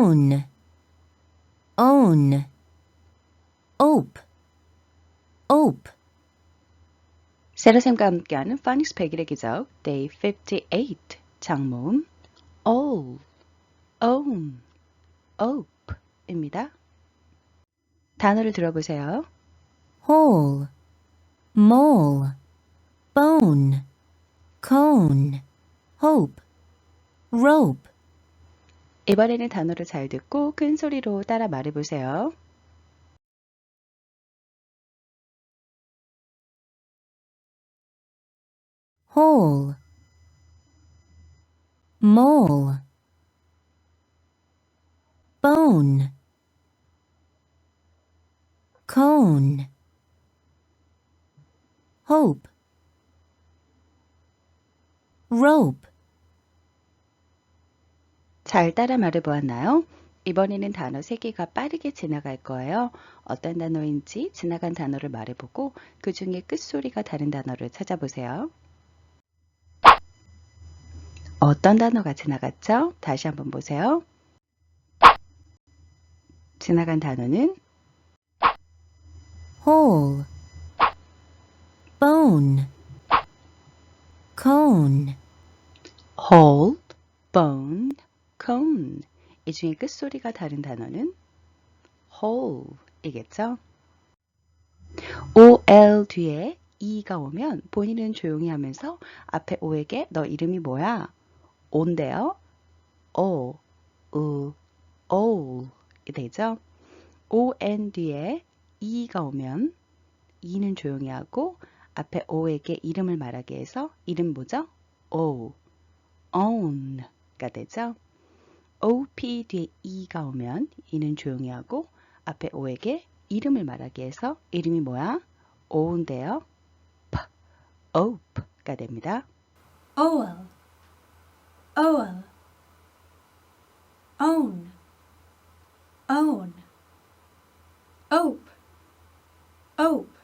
own, own, ope, ope. 세라쌤과 함께하는 파닉스 100일의 기적 Day 58 장모음 all, own, ope입니다. 단어를 들어보세요. hole, mole, bone, cone, hope, rope, 이번에는 단어를 잘 듣고 큰 소리로 따라 말해보세요. mole, bone, cone, hope, rope, 잘 따라 말해보았나요? 이번에는 단어 3개가 빠르게 지나갈 거예요. 어떤 단어인지 지나간 단어를 말해보고 그 중에 끝소리가 다른 단어를 찾아보세요. 어떤 단어가 지나갔죠? 다시 한번 보세요. 지나간 단어는 hole, bone, cone, hold, bone, cone. 이 중에 끝소리가 다른 단어는 whole이겠죠? ol 뒤에 e가 오면 본인은 조용히 하면서 앞에 o에게 너 이름이 뭐야? 온데요. o, u, 이 되죠? on 뒤에 e가 오면 e는 조용히 하고 앞에 o에게 이름을 말하게 해서 이름 뭐죠? o, own가 되죠? Op 뒤에 e가 오면 e는 조용히 하고 앞에 o에게 이름을 말하게 해서 이름이 뭐야? o인데요. p, ope가 됩니다. owl, owl, own, own, ope, ope.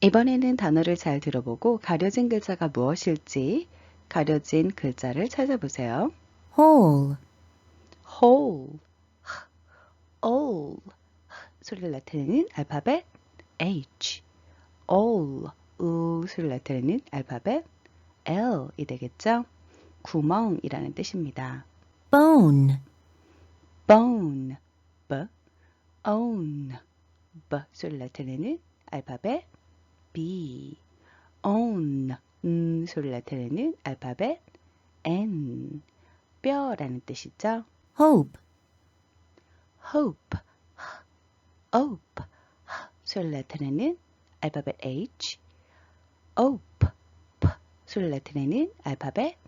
이번에는 단어를 잘 들어보고 가려진 글자가 무엇일지 가려진 글자를 찾아보세요. hole, whole, all 소리를 나타내는 알파벳 H, all, u. 소리를 나타내는 알파벳 L이 되겠죠? 구멍이라는 뜻입니다. bone, bone, b, own, b. 소리를 나타내는 알파벳 B, own, 음 소리를 나타내는 알파벳 N, 뼈라는 뜻이죠. hope, hope, hope, 소리를 나타내는 알파벳 H, hope, 소리를 나타내는 알파벳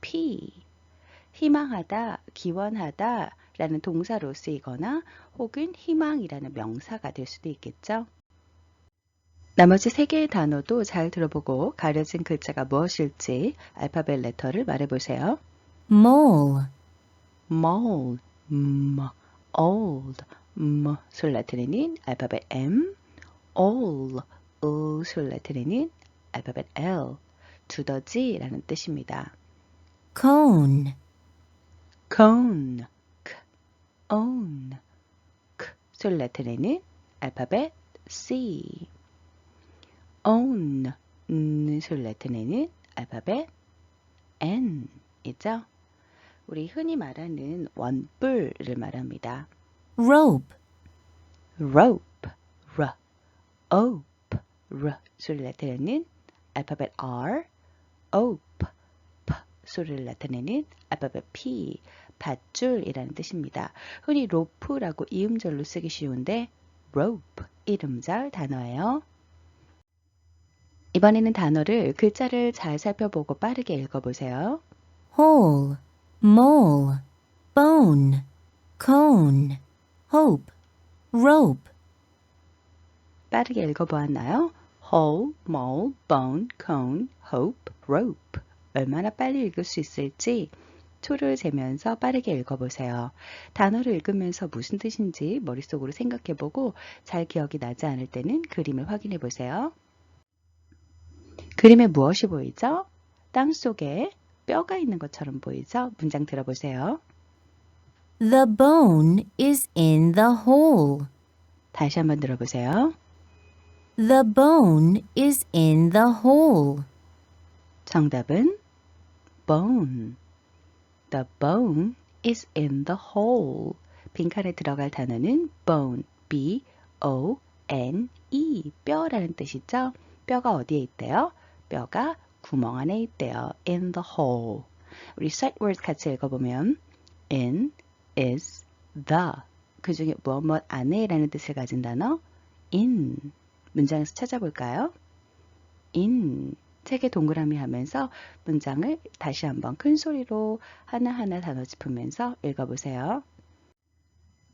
P. 희망하다, 기원하다 라는 동사로 쓰이거나 혹은 희망이라는 명사가 될 수도 있겠죠. 나머지 세 개의 단어도 잘 들어보고 가려진 글자가 무엇일지 알파벳 레터를 말해보세요. mole, mold, m, old, m. 나타내는 알파벳 M, all, 소리 나타내는 알파벳 L, 두더지라는 뜻입니다. cone, cone, k, own, k. 나타내는 알파벳 C, own, 음 소리 나타내는 알파벳 N 이죠? 우리 흔히 말하는 원뿔을 말합니다. rope, rope, r, ope, r 소리를 나타내는 알파벳 R, ope, p 소리를 나타내는 알파벳 P, 밧줄이라는 뜻입니다. 흔히 로프라고 이음절로 쓰기 쉬운데 rope, 이름절 단어예요. 이번에는 단어를 글자를 잘 살펴보고 빠르게 읽어보세요. hole, mole, bone, cone, hope, rope, 빠르게 읽어보았나요? hole, mole, bone, cone, hope, rope. 얼마나 빨리 읽을 수 있을지 초를 재면서 빠르게 읽어보세요. 단어를 읽으면서 무슨 뜻인지 머릿속으로 생각해보고 잘 기억이 나지 않을 때는 그림을 확인해보세요. 그림에 무엇이 보이죠? 땅 속에 뼈가 있는 것처럼 보이죠? 문장 들어보세요. The bone is in the hole. 다시 한번 들어보세요. The bone is in the hole. 정답은 bone. The bone is in the hole. 빈칸에 들어갈 단어는 bone, b o n e 뼈라는 뜻이죠. 뼈가 어디에 있대요? 뼈가 구멍 안에 있대요. in the hole. 우리 sight words 같이 읽어보면 in, is, the 그 중에 무엇 무엇 안에 라는 뜻을 가진 단어 in 문장에서 찾아볼까요? in 책에 동그라미 하면서 문장을 다시 한번 큰 소리로 하나하나 단어 짚으면서 읽어보세요.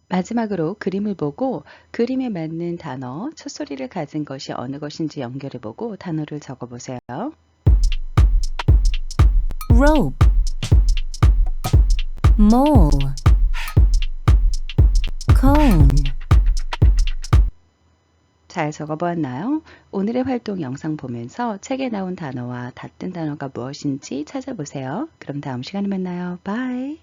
마지막으로 그림을 보고 그림에 맞는 단어, 첫 소리를 가진 것이 어느 것인지 연결해 보고 단어를 적어 보세요. rope, mole, cone, 잘 적어보았나요? 오늘의 활동 영상 보면서 책에 나온 단어와 닿는 단어가 무엇인지 찾아보세요. 그럼 다음 시간에 만나요. 바이.